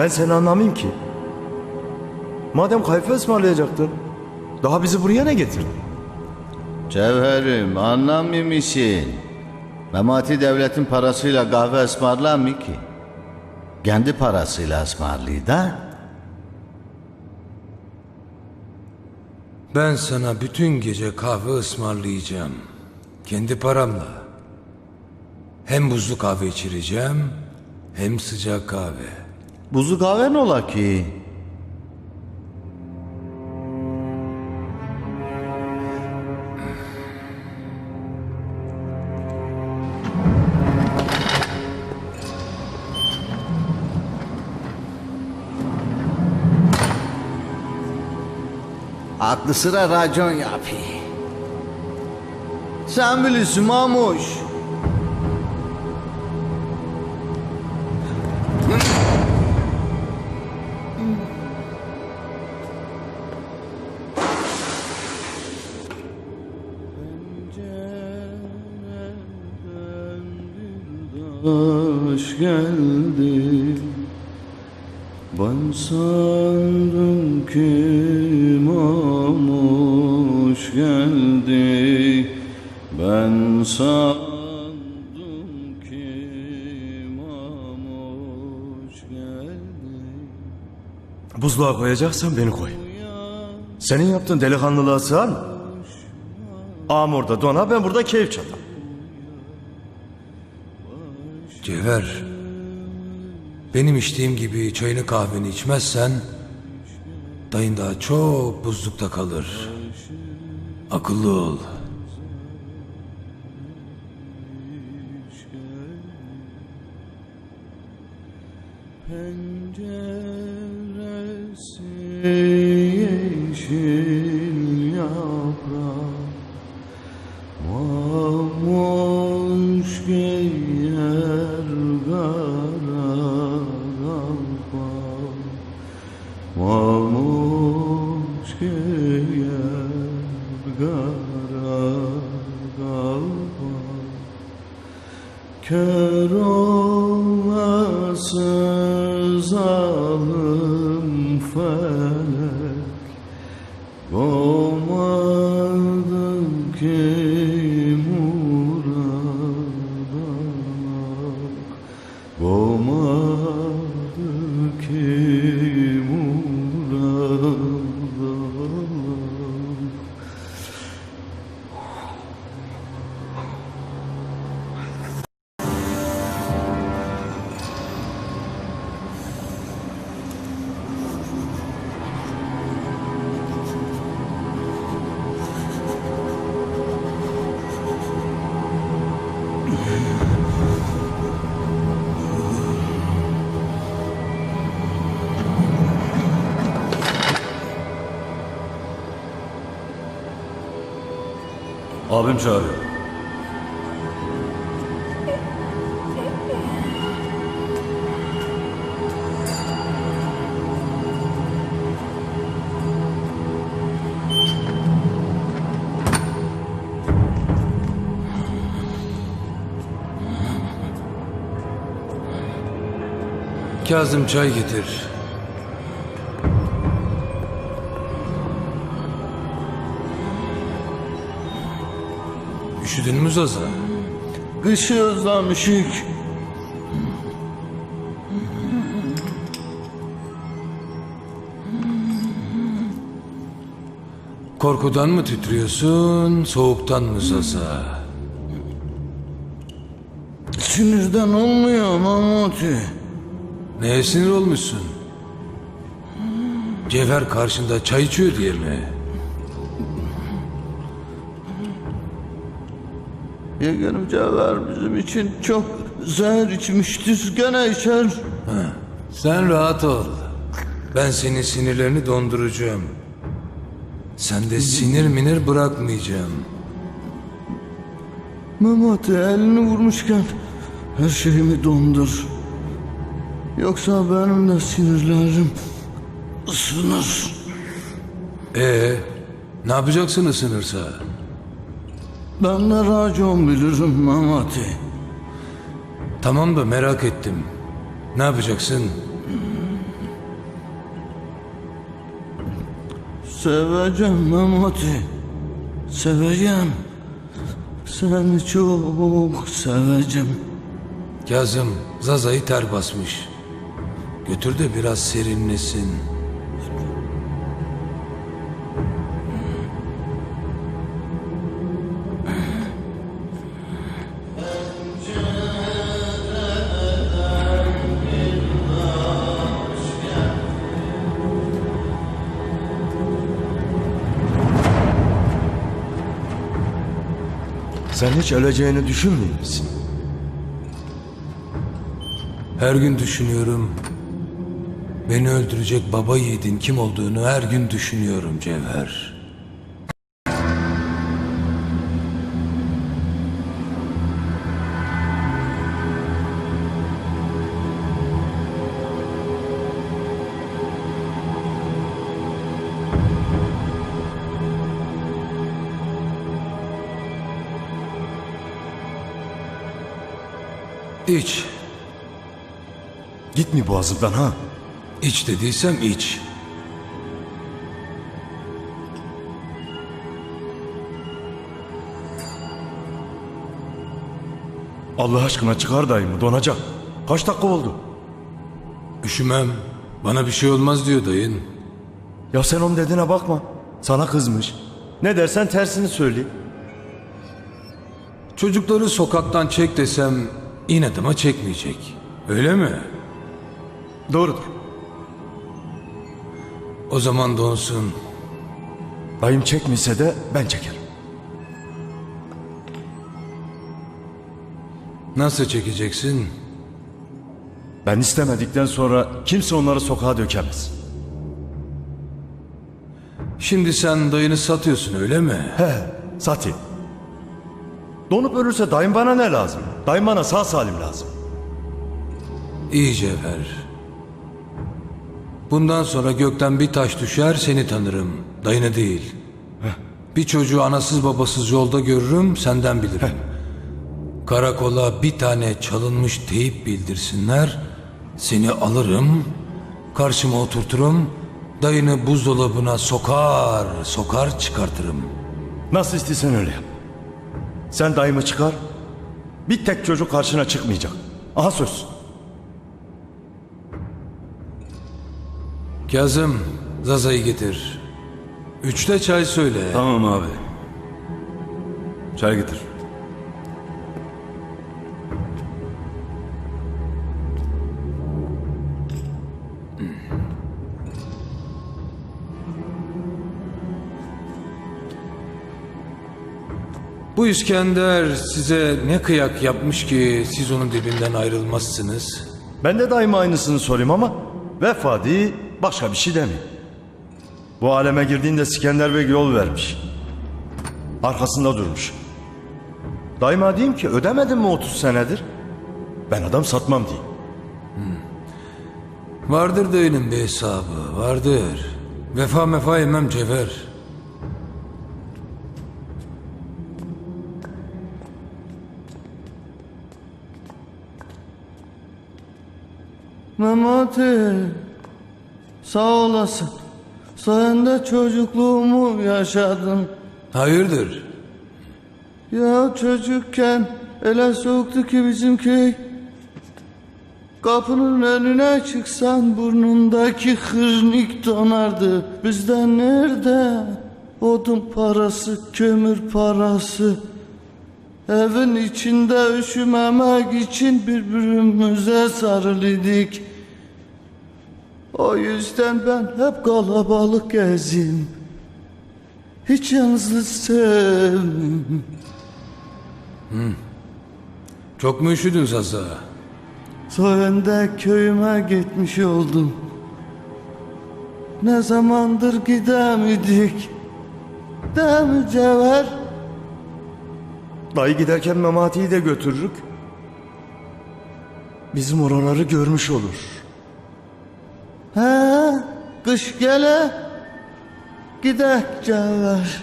Ben seni anlamayayım ki. Madem kayfa ısmarlayacaktın. Daha bizi buraya ne getirdin? Cevherim anlamıyor musun? Memati devletin parasıyla kahve ısmarlamıyor ki. Kendi parasıyla ısmarlıyor da. Ben sana bütün gece kahve ısmarlayacağım. Kendi paramla. Hem buzlu kahve içireceğim, hem sıcak kahve. Buzu kahve ne ola ki? Aklı sıra racon yapıyor. Sen bilirsin Mamuş. Mamuş geldi Ben sandım ki mamuş geldi Buzluğa koyacaksan beni koy. Senin yaptığın delikanlılığa sığar mı? Ağam orada dona ben burada keyif çatam. Cevher, benim içtiğim gibi çayını kahveni içmezsen, dayın daha çok buzlukta kalır. Akıllı ol. Penceresi yeşil Abim çağırıyor. Kazım çay getir. Üşüdün mü Zaza? Kışı özlemişik Korkudan mı titriyorsun, soğuktan mı Zaza? Sinirden olmuyor Mahmuti Neye sinir olmuşsun? Cevher karşında çay içiyor diye mi? Yeğenim Cevher bizim için çok zehir içmiştir gene içer Sen rahat ol. Ben senin sinirlerini donduracağım. Sen de sinir minir bırakmayacağım. Memati elini vurmuşken her şeyimi dondur Yoksa benim de sinirlerim ısınır Ee, ne yapacaksın ısınırsa? Ben de racon bilirim Memati. Tamam da merak ettim. Ne yapacaksın? Seveceğim Memati. Seveceğim. Seni çok seveceğim. Kazım Zaza'yı ter basmış. Götür de biraz serinlesin. Sen hiç öleceğini düşünmüyor musun? Her gün düşünüyorum. Beni öldürecek baba yiğidin kim olduğunu her gün düşünüyorum Cevher. İç. Gitme boğazımdan ha. İç dediysem iç. Allah aşkına çıkar dayımı donacak. Kaç dakika oldu? Üşümem. Bana bir şey olmaz diyor dayın. Ya sen onun dediğine bakma. Sana kızmış. Ne dersen tersini söyle. Çocukları sokaktan çek desem inadıma çekmeyecek. Öyle mi? Doğrudur. O zaman donsun. Dayım çekmişse de ben çekerim. Nasıl çekeceksin? Ben istemedikten sonra kimse onları sokağa dökemez. Şimdi sen dayını satıyorsun öyle mi? He, Sati. Donup ölürse dayım bana ne lazım? Dayım bana sağ salim lazım. İyi Cevher. Bundan sonra gökten bir taş düşer seni tanırım. Dayını değil. Bir çocuğu anasız babasız yolda görürüm senden bilirim. Karakola bir tane çalınmış teyip bildirsinler. Seni alırım. Karşıma oturturum. Dayını buzdolabına sokar sokar çıkartırım. Nasıl istiyorsan öyle yap. Sen dayımı çıkar. Bir tek çocuk karşına çıkmayacak. Aha söz. Kazım Zaza'yı getir. Üçte çay söyle. Tamam abi. Çay getir. Bu İskender size ne kıyak yapmış ki siz onun dibinden ayrılmazsınız? Ben de dayıma aynısını sorayım ama vefa değil başka bir şey demiyor. Bu aleme girdiğinde İskender Bey yol vermiş. Arkasında durmuş. Dayıma diyeyim ki ödemedin mi 30 senedir? Ben adam satmam diyeyim. Vardır dayının bir hesabı, vardır. Vefa mefa yemem Cevher. Memati sağ olasın. Sayende çocukluğumu yaşadım. Hayırdır? Ya çocukken ele soğuktu ki bizim köy. Kapının önüne çıksan burnundaki hırnik donardı. Bizden nerede odun parası, kömür parası. Evin içinde üşümemek için birbirimize sarılıydık. O yüzden ben hep kalabalık gezim. Hiç yalnızlık sevmem. Çok mu üşüdün Zaza? Sayende köyüme gitmiş oldum. Ne zamandır gidemedik. Değil mi Cevher? Dayı giderken Memati'yi de götürürük. Bizim oraları görmüş olur. He, kış gele gidek Cevher.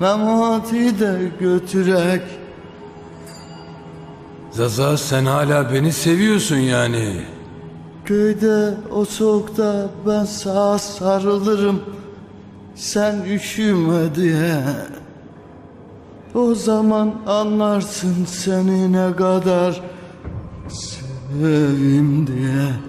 Memati de götürek. Zaza sen hala beni seviyorsun yani. Köyde o soğukta ben sağa sarılırım. Sen üşüme diye O zaman anlarsın seni ne kadar Sevim diye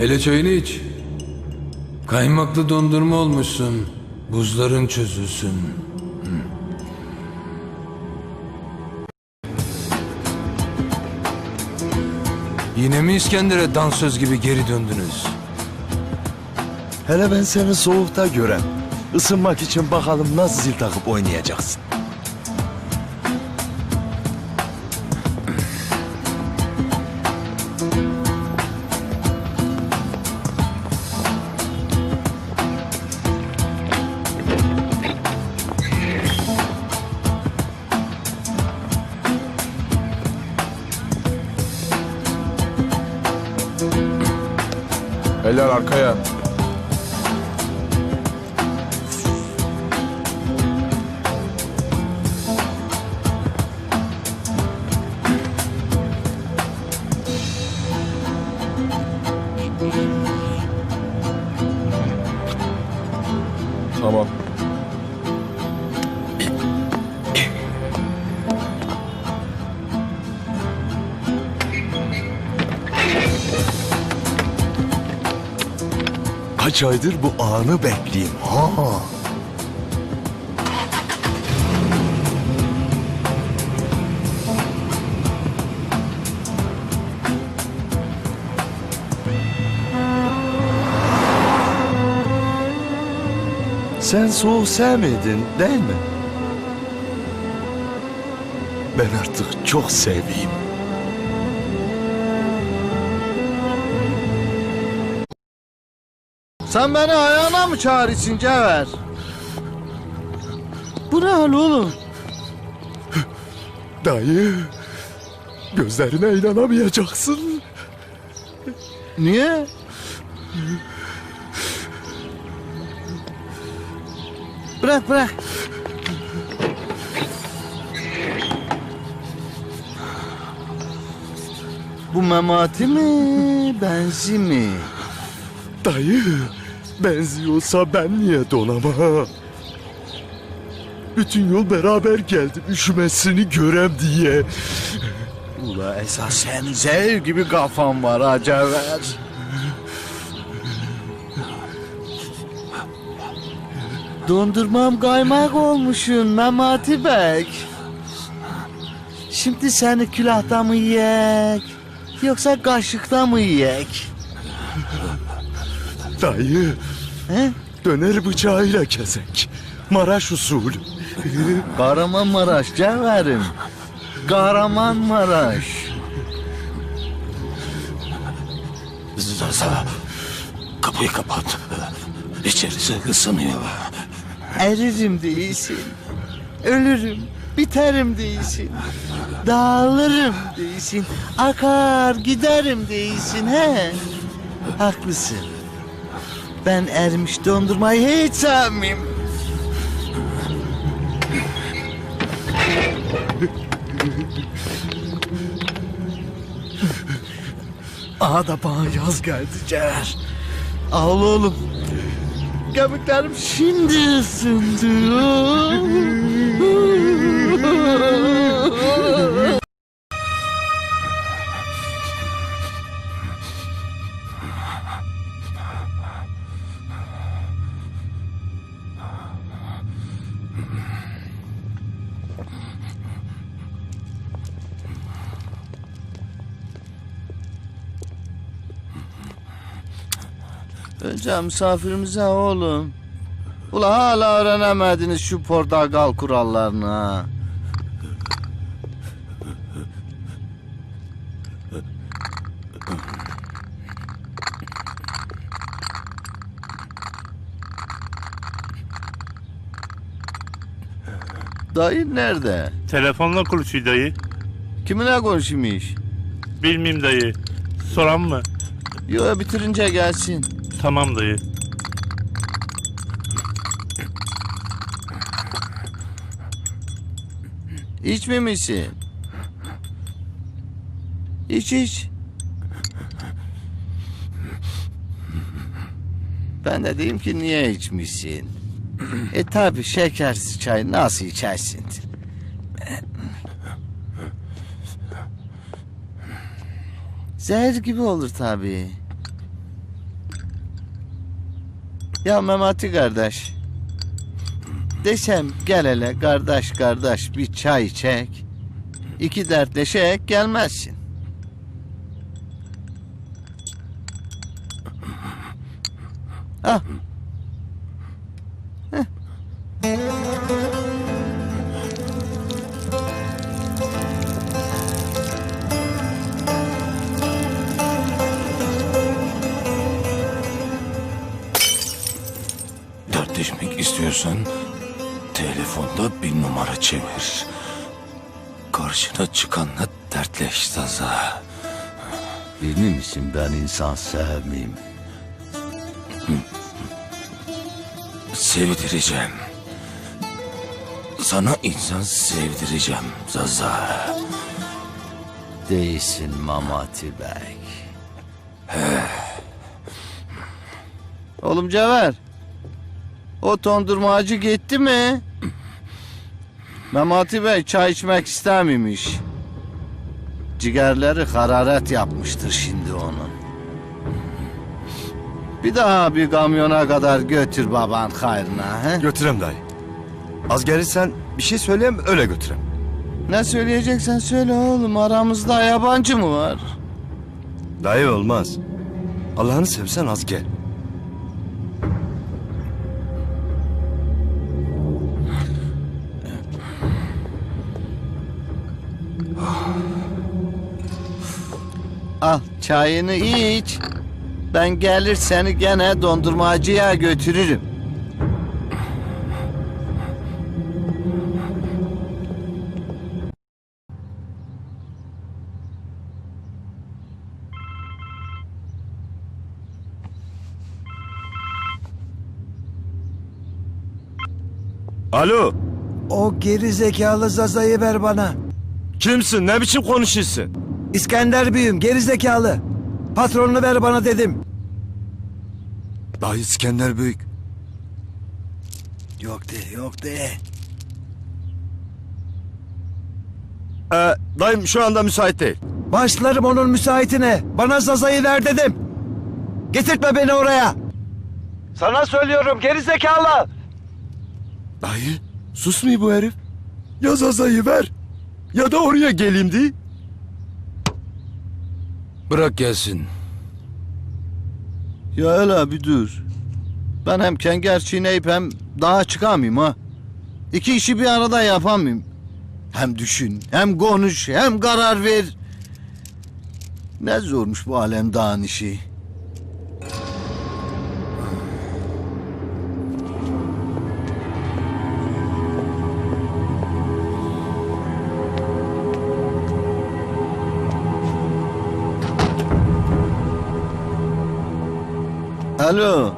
Hele çayını iç. Kaymaklı dondurma olmuşsun. Buzların çözülsün. Yine mi İskender'e dansöz gibi geri döndünüz? Hele ben seni soğukta görem. Isınmak için bakalım nasıl zil takıp oynayacaksın. Eller arkaya. Kaç aydır bu anı bekleyeyim ha. Sen soğuk sevmedin değil mi? Ben artık çok seveyim. Sen beni ayağına mı çağırırsın Cevher? Bu ne hal oğlum? Dayı, gözlerine inanamayacaksın. Niye? Bırak bırak. Bu memati mi, benzi mi? Dayı, benziyorsa ben niye donama? Bütün yol beraber geldim üşümesini görem diye. Ula esas senin zehir gibi kafan var ha Cevher. Dondurmam kaymak olmuşsun Memati Bey. Şimdi seni külahta mı yiyek? Yoksa kaşıkta mı yiyek? Dayı, He? döner bıçağıyla kesek. Maraş usulü. Kahramanmaraş Cevherim. Kahramanmaraş. Zaza kapıyı kapat. İçerisi ısınıyor. Eririm değilsin. Ölürüm, biterim değilsin. Dağılırım değilsin. Akar giderim değilsin he. Haklısın. Ben ermiş dondurmayı hiç sevmem. Aha da bana yaz geldi Cevher. Ağla oğlum. Kemiklerim şimdi ısındı. Önce misafirimize oğlum. Ula hala öğrenemediniz şu portakal kurallarını ha. Dayı nerede? Telefonla konuşuyor dayı. Kiminle konuşmuş? Bilmeyeyim dayı. Soran mı? Yo bitirince gelsin. Tamam dayı. İçmemişsin. İç iç. Ben de diyeyim ki niye içmişsin? e tabi şekersiz çay nasıl içersin? Zehir gibi olur tabii. Ya Memati kardeş. Desem gel hele kardeş kardeş bir çay içek. İki dertleşek gelmezsin. Ah. Heh. İstiyorsan telefonda bir numara çevir. Karşına çıkanla dertleş Zaza. Bilir misin ben insan sevmeyeyim. Sevdireceğim. Sana insan sevdireceğim Zaza. Değilsin Mamati Bey. Oğlum Cevher. O dondurmacı gitti mi? Memati Bey çay içmek istemiyormuş. Ciğerleri hararet yapmıştır şimdi onun. Bir daha bir kamyona kadar götür baban hayrına. He? Götürem dayı. Az gelirsen bir şey söyleyeyim öyle götürem. Ne söyleyeceksen söyle oğlum aramızda yabancı mı var? Dayı olmaz. Allah'ını sevsen az gel. Al çayını iç. Ben gelir seni gene dondurmacıya götürürüm. Alo. O geri zekalı Zaza'yı ver bana. Kimsin? Ne biçim konuşuyorsun? İskender büyüm geri zekalı. Patronunu ver bana dedim. Dayı İskender Büyük. Yok de yok de. Ee, dayım şu anda müsait değil. Başlarım onun müsaitine. Bana Zaza'yı ver dedim. Getirtme beni oraya. Sana söylüyorum geri zekalı. Dayı susmuyor bu herif. Ya Zaza'yı ver ya da oraya geleyim diye. Bırak gelsin. Ya öyle bir dur. Ben hem kenger çiğneyip hem daha çıkamayayım ha. İki işi bir arada yapamayayım. Hem düşün, hem konuş, hem karar ver. Ne zormuş bu alem dağın işi. Alo.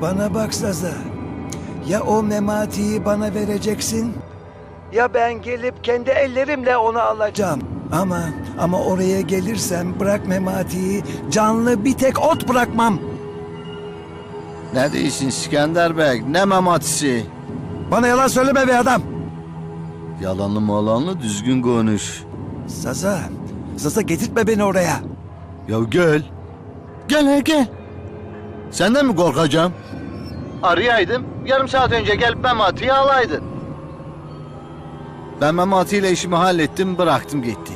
Bana bak Zaza. Ya o mematiyi bana vereceksin ya ben gelip kendi ellerimle onu alacağım. Ama ama oraya gelirsem bırak mematiyi canlı bir tek ot bırakmam. Ne diyorsun İskender Bey? Ne mematisi? Bana yalan söyleme be adam. Yalanlı malanlı düzgün konuş. Zaza, Zaza getirtme beni oraya. Ya gel. Gel he gel. Senden mi korkacağım? Arayaydım. Yarım saat önce gelip Memati'yi alaydın. Ben Memati ile işimi hallettim bıraktım gitti.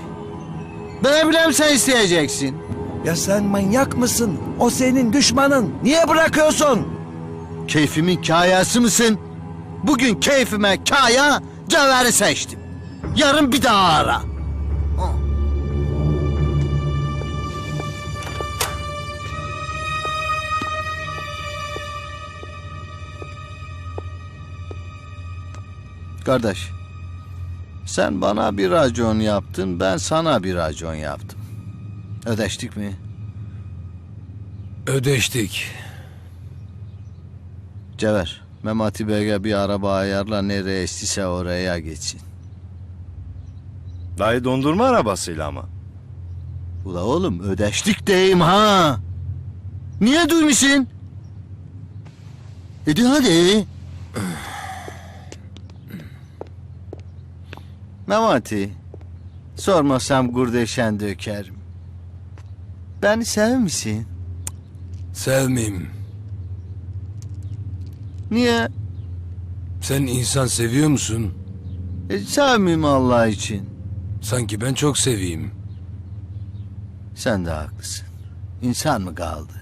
Ben bileyim sen isteyeceksin. Ya sen manyak mısın? O senin düşmanın. Niye bırakıyorsun? Keyfimin kayası mısın? Bugün keyfime kaya cevheri seçtim. Yarın bir daha ara. Kardeş, sen bana bir racon yaptın, ben sana bir racon yaptım. Ödeştik mi? Ödeştik. Cevher, Memati Bey'e bir araba ayarla nereye istise oraya geçsin. Dayı dondurma arabasıyla ama. Ula oğlum ödeştik deyim ha. Niye duymuşsun? Hadi hadi. Memati. Sormasam gurdeşen dökerim. Beni sevmişsin. Sevmeyeyim. Niye? Sen insan seviyor musun? E, sevmeyeyim Allah için. Sanki ben çok seveyim. Sen de haklısın. İnsan mı kaldı?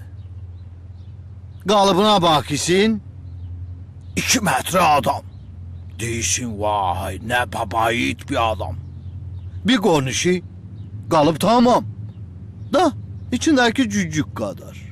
Kalıbına bak isin. İki metre adam. Değilsin vay ne baba yiğit bir adam. Bir konuşu kalıp tamam. Da içindeki cücük kadar.